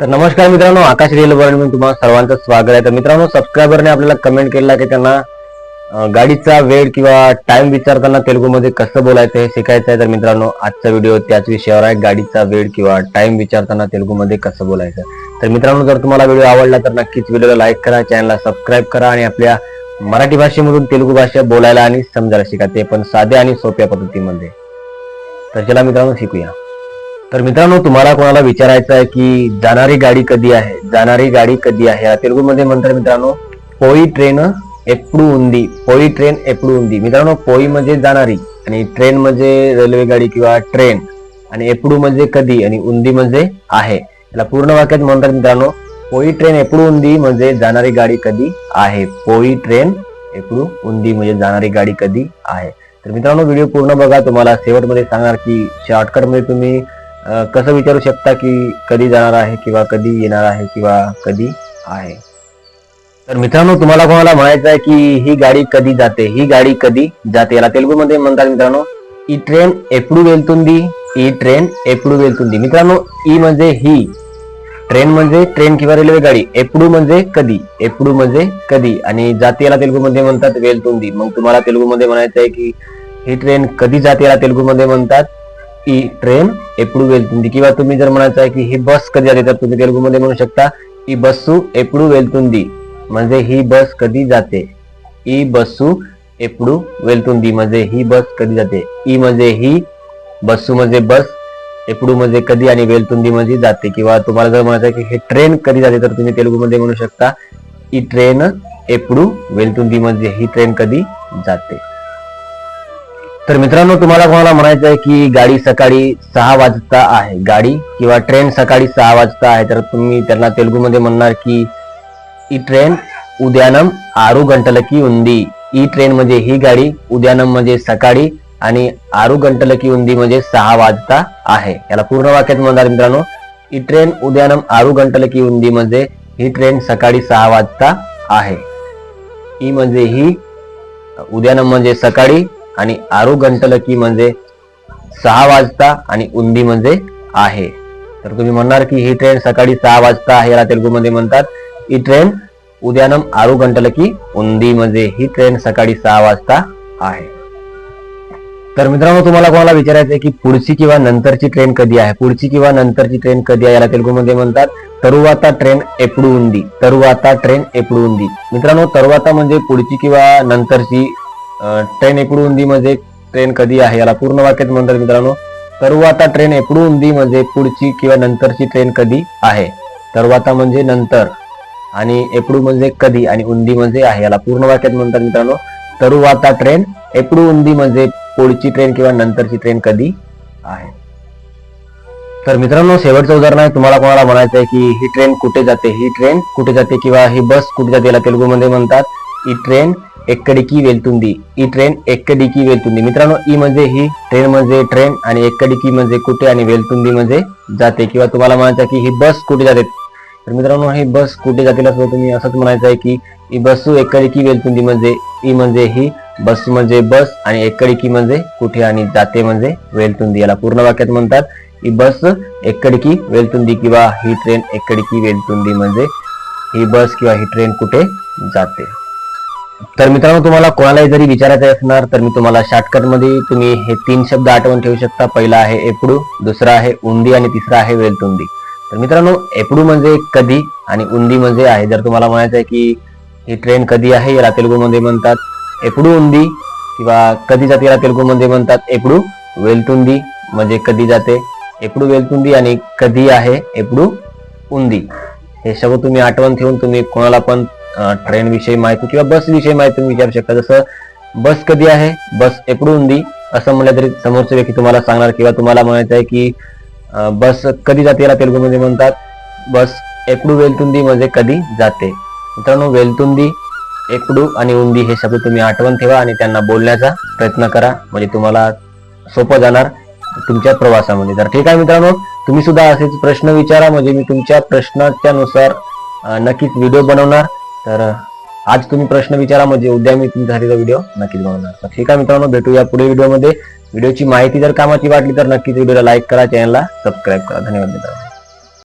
तर नमस्कार मित्रांनो आकाश रेल वर्णमध्ये तुम्हाला सर्वांचं स्वागत आहे. तर मित्रांनो सबस्क्रायबरने आपल्याला कमेंट केला की त्यांना गाडीचा वेळ किंवा टाइम विचारताना तेलुगूमध्ये कसं बोलायचं हे शिकायचं आहे. तर मित्रांनो आजचा व्हिडिओ त्याच विषयावर आहे. गाडीचा वेळ किंवा टाइम विचारताना तेलुगूमध्ये कसं बोलायचं. तर मित्रांनो जर तुम्हाला व्हिडिओ आवडला तर नक्कीच व्हिडिओला लाईक करा चॅनलला सबस्क्राईब करा आणि आपल्या मराठी भाषेमधून तेलुगू भाषा बोलायला आणि समजायला शिका. ते पण साध्या आणि सोप्या पद्धतीमध्ये. तर चला मित्रांनो शिकूया. तर मित्रांनो तुम्हाला कोणाला विचारायचं आहे की जाणारी गाडी कधी आहे? जाणारी गाडी कधी आहे? या तेलुगूमध्ये म्हणतात मित्रांनो पोई ट्रेन एपडू उंदी पोई ट्रेन एपडू उंदी मित्रांनो पोई म्हणजे जाणारी आणि ट्रेन म्हणजे रेल्वे गाडी किंवा ट्रेन आणि एपडू म्हणजे कधी आणि उंदी म्हणजे आहे. याला पूर्ण वाक्यात म्हणतात मित्रांनो पोई ट्रेन एपडू उंदी म्हणजे जाणारी गाडी कधी आहे? पोई ट्रेन एपडू उंदी म्हणजे जाणारी गाडी कधी आहे? तर मित्रांनो व्हिडिओ पूर्ण बघा. तुम्हाला शेवटमध्ये सांगणार की शॉर्टकटमध्ये तुम्ही कसं विचारू शकता की कधी जाणार आहे किंवा कधी येणार आहे किंवा कधी आहे? तर मित्रांनो तुम्हाला कोणाला म्हणायचं आहे की ही गाडी कधी जाते? ही गाडी कधी जाते? याला तेलुगूमध्ये म्हणतात मित्रांनो ई ट्रेन एपडू वेलतुंदी ई ट्रेन एपडू वेलतुंदी. मित्रांनो ई म्हणजे ही ट्रेन म्हणजे ट्रेन किंवा रेल्वे गाडी एपडू म्हणजे कधी? एपडू म्हणजे कधी? आणि जाते याला तेलुगूमध्ये म्हणतात वेलतुंदी. मग तुम्हाला तेलुगूमध्ये म्हणायचं आहे की ही ट्रेन कधी जाते याला तेलुगूमध्ये म्हणतात? की ट्रेन एपडू वेलतुंदी किंवा तुम्ही जर म्हणायचं आहे की ही बस कधी आली तर तुम्ही तेलुगूमध्ये म्हणू शकता ई बसू एपडू वेलतुंदी म्हणजे ही बस कधी जाते? ई बसू एपडू वेलतुंदी म्हणजे ही बस कधी जाते? ई म्हणजे ही बसू म्हणजे बस एपडू म्हणजे कधी आणि वेलतुंदी म्हणजे जाते. किंवा तुम्हाला जर म्हणायचं की हे ट्रेन कधी जाते तर तुम्ही तेलुगूमध्ये म्हणू शकता इ ट्रेन एपडू वेलतुंदी म्हणजे ही ट्रेन कधी जाते. तर मित्रांनो तुम्हाला कोणाला म्हणायचं आहे की गाडी सकाळी सहा वाजता आहे? गाडी किंवा ट्रेन सकाळी सहा वाजता आहे? तर तुम्ही त्यांना तेलुगूमध्ये म्हणणार की ఈ ट्रेन उद्यानम आरू गंटलकी उंदी. ई ट्रेन म्हणजे ही गाडी उद्यानम म्हणजे सकाळी आणि आरू गंटलकी उंदी म्हणजे सहा वाजता आहे. याला पूर्ण वाक्यात म्हणणार मित्रांनो ई ट्रेन उद्यानम आरू गंटलकी उंदी म्हणजे ही ट्रेन सकाळी सहा वाजता आहे. ई म्हणजे ही उद्यानम म्हणजे सकाळी आणि आरू गंटलकी म्हणजे सहा वाजता आणि उंदी म्हणजे आहे. तर तुम्ही म्हणणार की ही ट्रेन सकाळी सहा वाजता आहे याला तेलुगूमध्ये म्हणतात. ही ट्रेन उद्यानम आरू गंटलकी उंदी म्हणजे ही ट्रेन सकाळी सहा वाजता आहे. तर मित्रांनो तुम्हाला कोणाला विचारायचं आहे की पुढची किंवा नंतरची ट्रेन कधी आहे? पुढची किंवा नंतरची ट्रेन कधी आहे याला तेलुगूमध्ये म्हणतात. तरुवाता ट्रेन एपडू उंदी. तरुवाता ट्रेन एपडू उंदी. मित्रांनो तरुवाता म्हणजे पुढची किंवा नंतरची ट्रेन एपडू उंदी म्हणजे ट्रेन कधी आहे? याला पूर्ण वाक्यात म्हणतात मित्रांनो. तरुवाता ट्रेन एपडू उंदी म्हणजे पुढची किंवा नंतरची ट्रेन कधी आहे? तरुवाता म्हणजे नंतर आणि एपडू म्हणजे कधी आणि उंदी म्हणजे आहे? याला पूर्ण वाक्यात म्हणतात मित्रांनो. तरुवाता ट्रेन एपडू उंदी म्हणजे पुढची ट्रेन किंवा नंतरची ट्रेन कधी आहे? तर मित्रांनो शेवटचं उदाहरण आहे. तुम्हाला कोणाला म्हणायचं आहे की ही ट्रेन कुठे जाते? ही ट्रेन कुठे जाते? किंवा ही बस कुठे जाते? याला तेलुगूमध्ये म्हणतात. ही ट्रेन एक्कडिकी वेलतुंदी ही ट्रेन एक्कडिकी वेलतुंदी मित्रांनो ई म्हणजे ही ट्रेन म्हणजे ट्रेन आणि एक्कडिकी म्हणजे कुठे आणि वेलतुंदी म्हणजे जाते किंवा तुम्हाला म्हणायचं की ही बस कुठे जाते तर मित्रांनो ही बस कुठे जाते असं तुम्ही असंच म्हणायचं आहे की ही बसू एक्कडिकी वेलतुंदी म्हणजे ई म्हणजे ही बस म्हणजे बस आणि एक्कडिकी म्हणजे कुठे आणि जाते म्हणजे वेलतुंदी याला पूर्ण वाक्यात म्हणतात ही बस एक्कडकी वेलतुंदी किंवा ही ट्रेन एक्कडकी वेलतुंदी म्हणजे ही बस किंवा ही ट्रेन कुठे जाते तर मित्रांनो तुम्हाला कोणालाही जरी विचारायचं असणार तर मी तुम्हाला शॉर्टकटमध्ये तुम्ही हे तीन शब्द आठवून ठेवू शकता. पहिला आहे एपडू दुसरा आहे उंदी आणि तिसरा आहे वेलतुंदी तर मित्रांनो एपडू म्हणजे कधी आणि उंदी म्हणजे आहे. जर तुम्हाला म्हणायचं आहे की ही ट्रेन कधी आहे याला तेलुगूमध्ये म्हणतात एपडू उंदी किंवा कधी जाते याला तेलुगूमध्ये म्हणतात एपडू वेलतुंदी म्हणजे कधी जाते. एपडू वेलतुंदी आणि कधी आहे एपडू उंदी हे शब्द तुम्ही आठवण ठेवून तुम्ही कोणाला पण ट्रेन विषयी माहिती किंवा बस विषयी माहिती तुम्ही विचारू शकता. जसं बस कधी आहे? बस एकडून उंदी असं म्हणलं तरी समोरचे व्यक्ती तुम्हाला सांगणार किंवा तुम्हाला म्हणायचं आहे की बस कधी जाते याला तेलुगूमध्ये म्हणतात. बस एकडू वेलतुंदी म्हणजे कधी जाते. मित्रांनो वेलतुंदी एकडू आणि उंदी हे शब्द तुम्ही आठवण ठेवा आणि त्यांना बोलण्याचा प्रयत्न करा. म्हणजे तुम्हाला सोपं जाणार तुमच्या प्रवासामध्ये. तर ठीक आहे मित्रांनो तुम्ही सुद्धा असेच प्रश्न विचारा. म्हणजे मी तुमच्या प्रश्नाच्या नुसार नक्कीच व्हिडिओ बनवणार. तर आज तुम्ही प्रश्न विचारा म्हणजे उद्या मी तुमच्यासाठी व्हिडिओ नक्कीच बनवणार. तर ठीक आहे मित्रांनो भेटूया पुढे व्हिडिओमध्ये. व्हिडिओची माहिती जर कामाची वाटली तर नक्कीच व्हिडिओला लाईक करा चॅनलला सबस्क्राईब करा. धन्यवाद मित्रांनो.